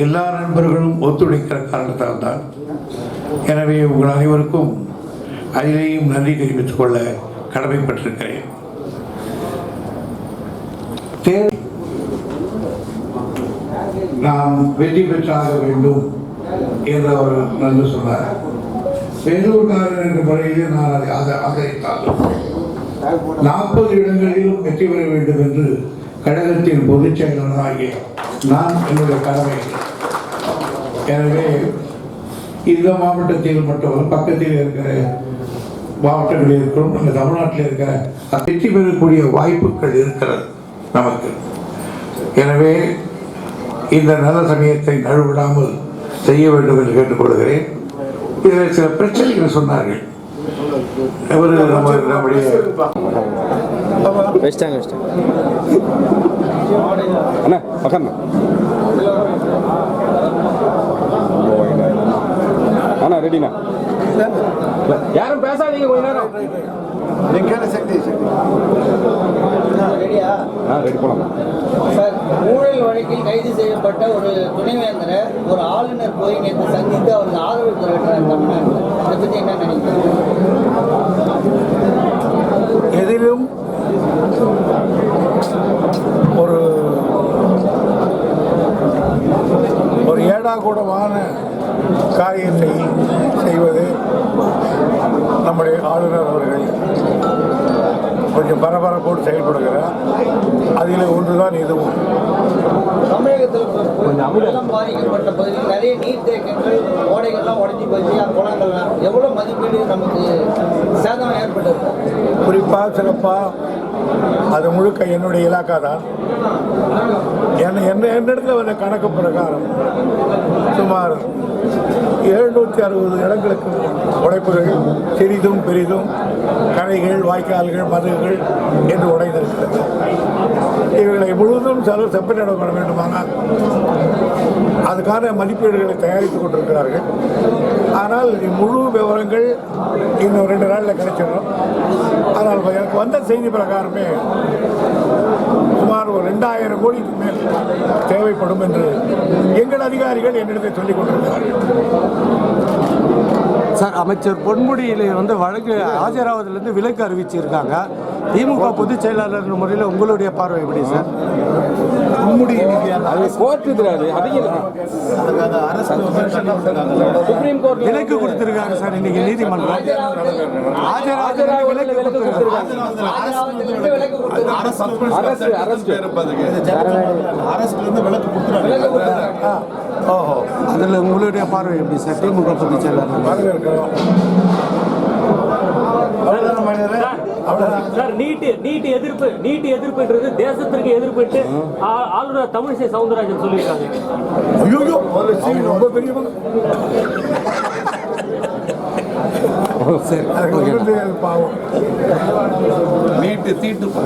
எல்லா நண்பர்களும் ஒத்துழைக்கிற காரணத்தால் தான் எனவே உங்கள் அனைவருக்கும் அதிலேயும் நன்றி தெரிவித்துக் கொள்ள கடமைப்பட்டிருக்கிறேன். நாம் வெற்றி பெற்றாக வேண்டும் என்று அவர் நன்றி சொன்னார். பெங்களூர்காரர் என்ற முறையிலே நான் அதை ஆதரித்தாலும் நாற்பது இடங்களிலும் வெற்றி பெற வேண்டும் என்று கழகத்தின் பொதுச் செயலாளராகிய நான் என்னுடைய கடமை. எனவே இந்த மாவட்டத்தில் மட்டுமல்ல பக்கத்தில் இருக்கிற மாவட்டங்களில் இருக்கிறோம் நம்ம தமிழ்நாட்டில் இருக்கிற வெற்றி பெறக்கூடிய வாய்ப்புகள் இருக்கிறது நமக்கு. எனவே இந்த நல்ல சமயத்தை நழுவிடாமல் செய்ய வேண்டும் என்று கேட்டுக்கொள்கிறேன். இதில் சில பிரச்சனைகள் சொன்னார்கள். அவர் நம்ம நம்முடைய வச்சிட்டாங்க வச்சிட்டாங்க அண்ணா உக்காண்ணா அண்ணா ரெடிண்ணா யாரும் பேசாதீங்க கொஞ்ச நேரம். ஆ ரெடி போலாம். சார் ஊழல் வழக்கில் கைது செய்யப்பட்ட ஒரு துணைவேந்தரை ஒரு ஆளுநர் போய் நேற்று சந்தித்து அவருக்கு ஆதரவு தெரிவிக்கிறார் தமிழ்நாட்டில் இதை பற்றி என்ன நினைக்கிறீங்க? எதிலும் ஒரு ஒரு ஏடாகூடமான காரியத்தை செய்வது நம்முடைய ஆளுநர் அவர்கள் கொஞ்சம் பரபரப்போடு செயல்படுகிற அதில் ஒன்றுதான் இதுவும். தமிழகத்தில் பாதிக்கப்பட்ட பகுதியில் நிறைய நீர்த்தேக்கங்கள் ஓடைகள்லாம் உடஞ்சி போச்சு அந்த குளங்கள்லாம் எவ்வளோ மதிப்பீடு நமக்கு சேதம் ஏற்பட்டிருக்கு குறிப்பாக சிறப்பாக அது முழுக்க என்னுடைய இலாக்கா தான். என்ன என்ன என்னிடத்தில் வந்த கணக்கு பிரகாரம் சுமார் எழுநூற்றி அறுபது இடங்களுக்கு உடைப்புகள் சிறிதும் பெரிதும் கரைகள் வாய்க்கால்கள் மதுகுகள் என்று உடைந்திருக்கிறது. இவைகளை முழுவதும் செலவு செப்பனிடம் பண்ண வேண்டுமானால் அதுக்கான மதிப்பீடுகளை தயாரித்துக் கொண்டிருக்கிறார்கள். ஆனால் முழு விவரங்கள் இன்னும் ரெண்டு நாளில் கிடைச்சிடும். ஆனால் எனக்கு வந்த செய்தி பிரகாரமே சுமார் ஒரு ரெண்டாயிரம் கோடிக்கு மேல் தேவைப்படும் என்று எங்கள் அதிகாரிகள் என்னிடத்தை சொல்லிக் கொண்டிருக்கிறார்கள். சார் அமைச்சர் பொன்முடியில் வந்து வழக்கு ஆஜராவதிலிருந்து விலக்கு அறிவிச்சிருக்காங்க. திமுக பொதுச் செயலாளர் முறையில் உங்களுடைய பார்வை எப்படி சார்? கோர்ட் அதிகம் சுப்ரீம் கோர்ட் விலக்கு கொடுத்திருக்காங்க சார் இன்னைக்கு நீதிமன்றம். அதில் உங்களுடைய பார்வை எப்படி சார்? திமுக பொதுச் செயலாளர். சார் நீட் நீட் எதிர்ப்பு நீட் எதிர்ப்புன்றது தேசத்திற்கு எதிர்ப்புட்டு ஆ- ஆளுநர் தமிழிசை சவுந்தரராஜன் சொல்லியிருக்காங்க. ஐயோ ரொம்ப பெரியவங்க பாவம். நீட்டு தீட்டு.